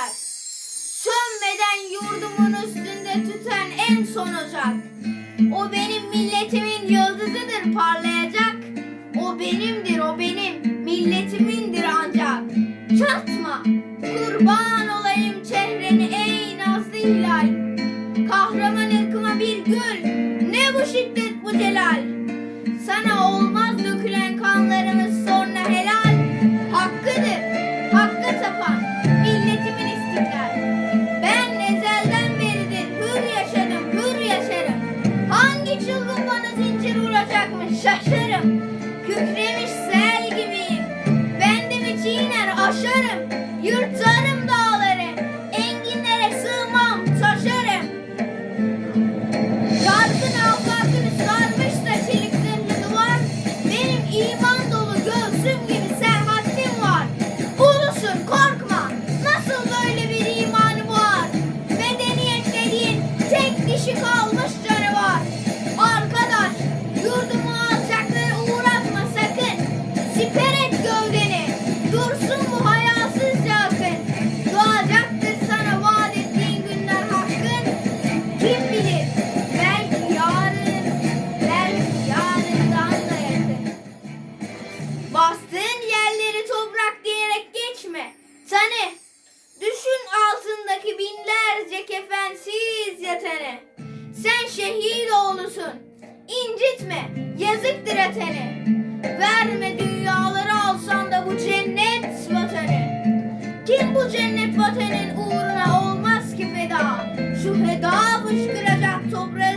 gider. Sönmeden yurdumun üstünde tüten en son ocak. O benim milletimin yıldızıdır parlayacak. O benimdir o benim milletimindir ancak. Çatma kurban olayım çehreni ey nazlı hilal. Kahraman ırkıma bir gül olacakmış şaşarım. Kükremiş sel gibiyim. Ben de mi çiğner aşarım. Yırtarım. seni. Düşün altındaki binlerce kefensiz yatanı. Sen şehit oğlusun. İncitme, yazıktır eteni. Verme dünyaları alsan da bu cennet vatanı. Kim bu cennet vatanın uğruna olmaz ki feda? Şu feda fışkıracak toprağa.